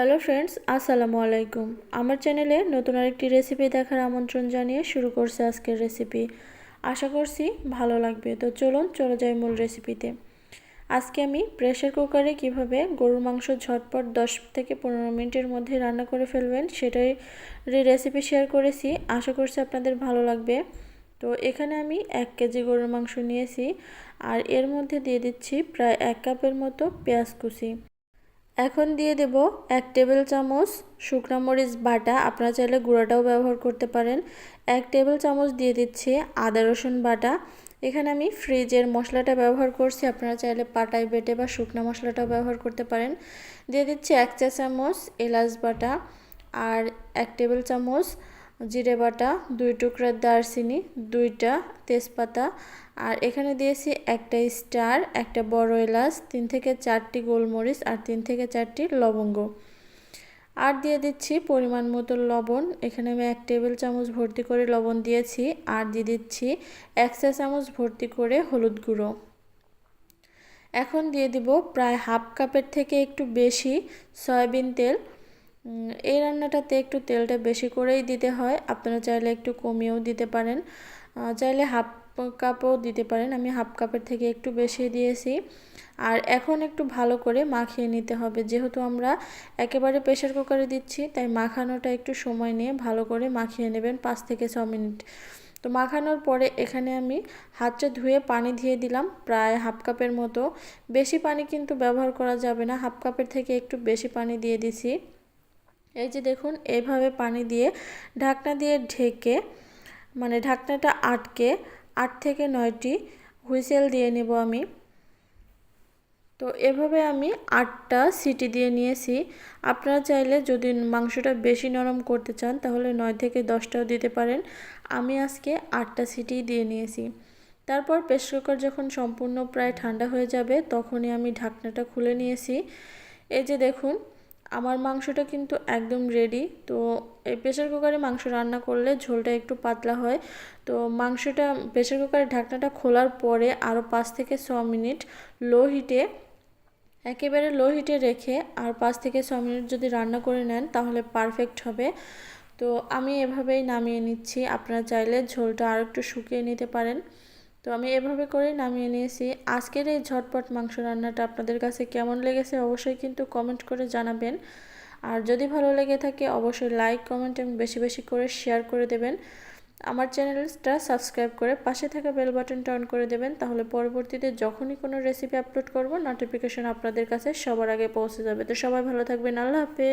Hello friends, আসসালামু আলাইকুম। আমার চ্যানেলে নতুন আরেকটি রেসিপি দেখার আমন্ত্রণ জানিয়ে শুরু করছে আজকের রেসিপি আশা করছি ভালো লাগবে। তো চলুন, চলে যাই মূল রেসিপিতে আজকে আমি প্রেশার কুকারে কীভাবে গরুর মাংস ঝটপট দশ থেকে পনেরো মিনিটের মধ্যে রান্না করে ফেলবেন সেটাই রেসিপি শেয়ার করেছি। আশা করছি আপনাদের ভালো লাগবে। তো এখানে আমি এক কেজি গরুর মাংস নিয়েছি আর এর মধ্যে দিয়ে দিচ্ছি প্রায় এক কাপের মতো পেঁয়াজ কুচি। এখন দিয়ে দেব এক টেবিল চামচ শুকনা মরিচ বাটা। আপনারা চাইলে গুঁড়াটাও ব্যবহার করতে পারেন। এক টেবিল চামচ দিয়ে দিচ্ছি আদা রসুন বাটা। এখানে আমি ফ্রিজের মশলাটা ব্যবহার করছি। আপনারা চাইলে পাটায় বেটে বা শুকনা মশলাটাও ব্যবহার করতে পারেন। দিয়ে দিচ্ছি এক চা চামচ এলাচ বাটা আর এক টেবিল চামচ জিরে বাটা, দুই টুকরা দারচিনি, দুইটা তেজপাতা, আর এখানে দিয়েছি একটা স্টার, একটা বড় এলাচ, তিন থেকে চারটি গোলমরিচ, আর তিন থেকে চারটি লবঙ্গ। আর দিয়ে দিচ্ছি পরিমাণ মতো লবণ। এখানে আমি এক টেবিল চামচ ভর্তি করে লবণ দিয়েছি। আর দিয়ে দিচ্ছি এক চা চামচ ভর্তি করে হলুদ গুঁড়ো। এখন দিয়ে দিব প্রায় হাফ কাপের থেকে একটু বেশি সয়াবিন তেল। এই রান্নাটাতে একটু তেলটা বেশি করেই দিতে হয়। আপনারা চাইলে একটু কমিয়েও দিতে পারেন। চাইলে হাফ কাপও দিতে পারেন। আমি হাফ কাপের থেকে একটু বেশি দিয়েছি। আর এখন একটু ভালো করে মাখিয়ে নিতে হবে। যেহেতু আমরা একেবারে প্রেশার কুকারে দিচ্ছি, তাই মাখানোটা একটু সময় নিয়ে ভালো করে মাখিয়ে নেবেন পাঁচ থেকে ছ মিনিট। তো মাখানোর পরে এখানে আমি হাতটা ধুয়ে পানি দিয়ে দিলাম প্রায় হাফ কাপের মতো। বেশি পানি কিন্তু ব্যবহার করা যাবে না। হাফ কাপের থেকে একটু বেশি পানি দিয়ে দিছি। এই যে দেখুন, এইভাবে পানি দিয়ে ঢাকনা দিয়ে ঢেকে মানে ঢাকনাটা আটকে, আট থেকে নয়টি হুইসেল দিয়ে নেব আমি। তো এভাবে আমি আটটা সিটি দিয়ে নিয়েছি। আপনারা চাইলে যদি মাংসটা বেশি নরম করতে চান, তাহলে নয় থেকে দশটাও দিতে পারেন। আমি আজকে আটটা সিটি দিয়ে নিয়েছি। তারপর প্রেসার কুকার যখন সম্পূর্ণ প্রায় ঠান্ডা হয়ে যাবে, তখনই আমি ঢাকনাটা খুলে নিয়েছি। এই যে দেখুন আমার মাংসটা কিন্তু একদম রেডি তো এই প্রেশার কুকারে মাংস রান্না করলে ঝোলটা একটু পাতলা হয়। তো মাংসটা প্রেশার কুকারের ঢাকনাটা খোলার পরে আরও পাঁচ থেকে ছ মিনিট লো হিটে একেবারে লো হিটে রেখে আর পাঁচ থেকে ছ মিনিট যদি রান্না করে নেন তাহলে পারফেক্ট হবে। তো আমি এভাবেই নামিয়ে নিচ্ছি, আপনারা চাইলে ঝোলটা আর একটু শুকিয়ে নিতে পারেন। তো আমি এভাবে করেই নামিয়ে নিয়েছি। আজকের এই ঝটপট মাংস রান্নাটা আপনাদের কাছে কেমন লেগেছে অবশ্যই কিন্তু কমেন্ট করে জানাবেন। আর যদি ভালো লেগে থাকে অবশ্যই লাইক, কমেন্ট এবং বেশি বেশি করে শেয়ার করে দেবেন। আমার চ্যানেলটা সাবস্ক্রাইব করে পাশে থাকা বেল বাটনটা অন করে দেবেন। তাহলে পরবর্তীতে যখনই কোনো রেসিপি আপলোড করব নোটিফিকেশন আপনাদের কাছে সবার আগে পৌঁছে যাবে। তো সবাই ভালো থাকবেন, আল্লাহ হাফেজ।